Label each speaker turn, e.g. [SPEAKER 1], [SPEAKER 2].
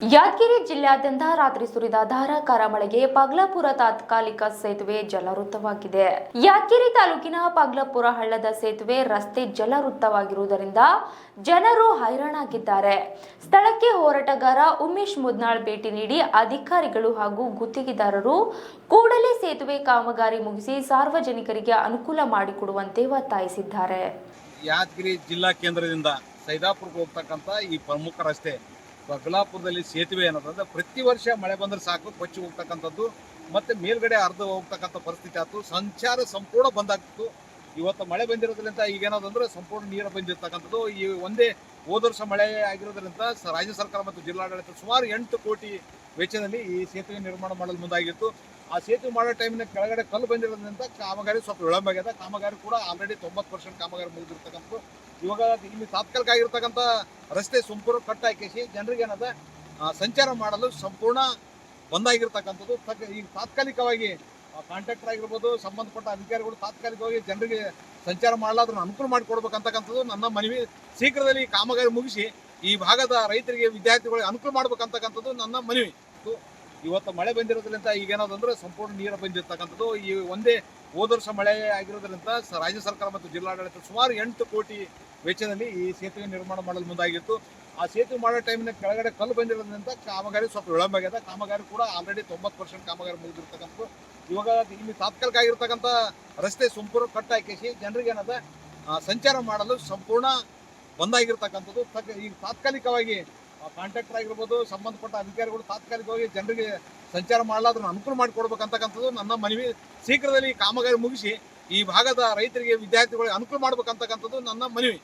[SPEAKER 1] ಯಾದಗಿರಿ ಜಿಲ್ಲಾದ್ಯಂತ ರಾತ್ರಿ ಸುರಿದ ಧಾರಾಕಾರ ಮಳೆಗೆ ಪಗ್ಲಾಪುರ ತಾತ್ಕಾಲಿಕ ಸೇತುವೆ ಜಲವೃತ್ತವಾಗಿದೆ. ಯಾದಗಿರಿ ತಾಲೂಕಿನ ಪಗ್ಲಾಪುರ ಹಳ್ಳದ ಸೇತುವೆ ರಸ್ತೆ ಜಲವೃತ್ತವಾಗಿರುವುದರಿಂದ ಜನರು ಹೈರಾಣಾಗಿದ್ದಾರೆ. ಸ್ಥಳಕ್ಕೆ ಹೋರಾಟಗಾರ ಉಮೇಶ್ ಮುದ್ನಾಳ್ ಭೇಟಿ ನೀಡಿ ಅಧಿಕಾರಿಗಳು ಹಾಗೂ ಗುತ್ತಿಗೆದಾರರು ಕೂಡಲೇ ಸೇತುವೆ ಕಾಮಗಾರಿ ಮುಗಿಸಿ ಸಾರ್ವಜನಿಕರಿಗೆ ಅನುಕೂಲ ಮಾಡಿಕೊಡುವಂತೆ ಒತ್ತಾಯಿಸಿದ್ದಾರೆ.
[SPEAKER 2] ಯಾದಗಿರಿ ಜಿಲ್ಲಾ ಕೇಂದ್ರದಿಂದ ಸೈದಾಪುರಕ್ಕೆ ಹೋಗ್ತಕ್ಕಂಥ ಈ ಪ್ರಮುಖ ರಸ್ತೆ ಬಗಲಾಪುರದಲ್ಲಿ ಸೇತುವೆ ಅನ್ನೋದಂದ್ರೆ ಪ್ರತಿ ವರ್ಷ ಮಳೆ ಬಂದರೆ ಸಾಕು, ಕೊಚ್ಚಿ ಹೋಗ್ತಕ್ಕಂಥದ್ದು. ಮತ್ತೆ ಮೇಲ್ಗಡೆ ಅರ್ಧ ಹೋಗ್ತಕ್ಕಂಥ ಪರಿಸ್ಥಿತಿ ಆಯಿತು. ಸಂಚಾರ ಸಂಪೂರ್ಣ ಬಂದಾಗ್ತಿತ್ತು ಇವತ್ತು ಮಳೆ ಬಂದಿರೋದ್ರಿಂದ ಏನಾದ್ರೆ ಸಂಪೂರ್ಣ ನೀರು ಬಂದಿರ್ತಕ್ಕಂಥದ್ದು. ಈ ಒಂದೇ ಹೋದ ವರ್ಷ ಮಳೆ ಆಗಿರೋದ್ರಿಂದ ರಾಜ್ಯ ಸರ್ಕಾರ ಮತ್ತು ಜಿಲ್ಲಾಡಳಿತ ಸುಮಾರು ಎಂಟು ಕೋಟಿ ವೆಚ್ಚದಲ್ಲಿ ಈ ಸೇತುವೆ ನಿರ್ಮಾಣ ಮಾಡಲು ಮುಂದಾಗಿತ್ತು. ಆ ಸೇತುವೆ ಮಾಡೋ ಟೈಮ್ನ ಕೆಳಗಡೆ ಕಲ್ಲು ಬಂದಿರೋದ್ರಿಂದ ಕಾಮಗಾರಿ ಸ್ವಲ್ಪ ವಿಳಂಬ ಆಗಿದೆ ಕಾಮಗಾರಿ ಕೂಡ ಆಲ್ರೆಡಿ ತೊಂಬತ್ತು ಪರ್ಸೆಂಟ್ ಕಾಮಗಾರಿ ಮುಗಿದಿರ್ತಕ್ಕಂಥದ್ದು. ಇವಾಗ ಇಲ್ಲಿ ತಾತ್ಕಾಲಿಕ ಆಗಿರ್ತಕ್ಕಂಥ ರಸ್ತೆ ಸಂಪೂರ್ಣ ಕಟ್ ಹಾಕಿಸಿ ಜನರಿಗೆ ಏನದ ಸಂಚಾರ ಮಾಡಲು ಸಂಪೂರ್ಣ ಬಂದಾಗಿರ್ತಕ್ಕಂಥದ್ದು. ತಕ್ಕ- ಈಗ ತಾತ್ಕಾಲಿಕವಾಗಿ ಕಾಂಟ್ರಾಕ್ಟರ್ ಆಗಿರ್ಬೋದು, ಸಂಬಂಧಪಟ್ಟ ಅಧಿಕಾರಿಗಳು ತಾತ್ಕಾಲಿಕವಾಗಿ ಜನರಿಗೆ ಸಂಚಾರ ಮಾಡಲಾದ್ರೂ ಅನುಕೂಲ ಮಾಡಿಕೊಡ್ಬೇಕಂತಕ್ಕಂಥದ್ದು ನನ್ನ ಮನವಿ. ಶೀಘ್ರದಲ್ಲಿ ಕಾಮಗಾರಿ ಮುಗಿಸಿ ಈ ಭಾಗದ ರೈತರಿಗೆ, ವಿದ್ಯಾರ್ಥಿಗಳಿಗೆ ಅನುಕೂಲ ಮಾಡ್ಬೇಕಂತಕ್ಕಂಥದ್ದು ನನ್ನ ಮನವಿ. ಇವತ್ತು ಮಳೆ ಬಂದಿರೋದ್ರಿಂದ ಈಗ ಏನಾದಂದ್ರೆ ಸಂಪೂರ್ಣ ನೀರು ಬಂದಿರ್ತಕ್ಕಂಥದ್ದು. ಈ ಒಂದೇ ಹೋದ ವರ್ಷ ಮಳೆ ಆಗಿರೋದ್ರಿಂದ ರಾಜ್ಯ ಸರ್ಕಾರ ಮತ್ತು ಜಿಲ್ಲಾಡಳಿತ ಸುಮಾರು ಎಂಟು ಕೋಟಿ ವೆಚ್ಚದಲ್ಲಿ ಈ ಸೇತುವೆ ನಿರ್ಮಾಣ ಮಾಡಲು ಮುಂದಾಗಿತ್ತು. ಆ ಸೇತುವೆ ಮಾಡೋ ಟೈಮಿನ ಕೆಳಗಡೆ ಕಲ್ಲು ಬಂದಿರೋದ್ರಿಂದ ಕಾಮಗಾರಿ ಸ್ವಲ್ಪ ವಿಳಂಬ ಆಗಿದೆ. ಕಾಮಗಾರಿ ಕೂಡ ಆಲ್ರೆಡಿ ತೊಂಬತ್ತು ಪರ್ಸೆಂಟ್ ಕಾಮಗಾರಿ ಮುಗಿದಿರ್ತಕ್ಕಂಥದ್ದು. ಇವಾಗ ಇಲ್ಲಿ ತಾತ್ಕಾಲಿಕ ಆಗಿರ್ತಕ್ಕಂಥ ರಸ್ತೆ ಸಂಪೂರ್ಣ ಕಟ್ ಹಾಕಿಸಿ ಜನರಿಗೆ ಏನದ ಸಂಚಾರ ಮಾಡಲು ಸಂಪೂರ್ಣ ಬಂದಾಗಿರ್ತಕ್ಕಂಥದ್ದು ತಕ್ಕ- ಈಗ ತಾತ್ಕಾಲಿಕವಾಗಿ ಕಾಂಟ್ರಾಕ್ಟರ್ ಆಗಿರ್ಬೋದು, ಸಂಬಂಧಪಟ್ಟ ಅಧಿಕಾರಿಗಳು ತಾತ್ಕಾಲಿಕವಾಗಿ ಜನರಿಗೆ ಸಂಚಾರ ಮಾಡಲಾದ್ರೂ ಅನುಕೂಲ ಮಾಡಿಕೊಡ್ಬೇಕಂತಕ್ಕಂಥದ್ದು ನನ್ನ ಮನವಿ. ಶೀಘ್ರದಲ್ಲಿ ಕಾಮಗಾರಿ ಮುಗಿಸಿ ಈ ಭಾಗದ ರೈತರಿಗೆ, ವಿದ್ಯಾರ್ಥಿಗಳಿಗೆ ಅನುಕೂಲ ಮಾಡ್ಬೇಕಂತಕ್ಕಂಥದ್ದು ನನ್ನ ಮನವಿ.